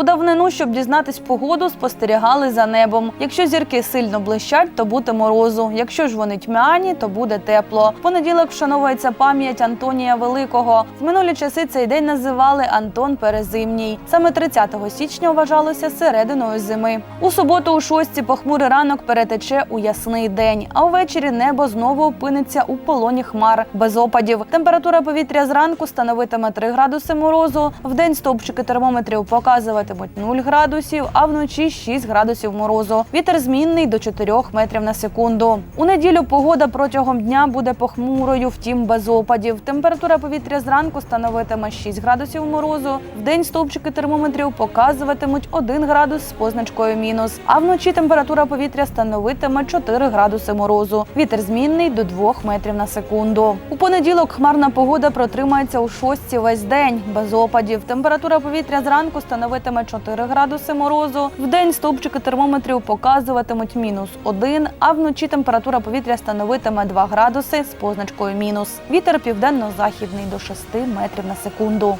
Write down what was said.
У давнину, щоб дізнатись погоду, спостерігали за небом. Якщо зірки сильно блищать, то буде морозу. Якщо ж вони тьмяні, то буде тепло. В понеділок вшановується пам'ять Антонія Великого. В минулі часи цей день називали Антон Перезимній. Саме 30 січня вважалося серединою зими. У суботу, у шостій, похмурий ранок перетече у ясний день. А увечері небо знову опиниться у полоні хмар без опадів. Температура повітря зранку становитиме 3 градуси морозу. В день стовпчики термометрів показуватимуть 0 градусів, а вночі 6 градусів морозу. Вітер змінний до 4 метрів на секунду. У неділю погода протягом дня буде похмурою, втім без опадів. Температура повітря зранку становитиме 6 градусів морозу. В день стовпчики термометрів показуватимуть 1 градус з позначкою мінус. А вночі температура повітря становитиме 4 градуси морозу. Вітер змінний до 2 метрів на секунду. У понеділок хмарна погода протримається у шостій весь день без опадів. Температура повітря зранку становитиме 4 градуси морозу. В день стовпчики термометрів показуватимуть мінус 1, а вночі температура повітря становитиме 2 градуси з позначкою мінус. Вітер південно-західний до 6 метрів на секунду.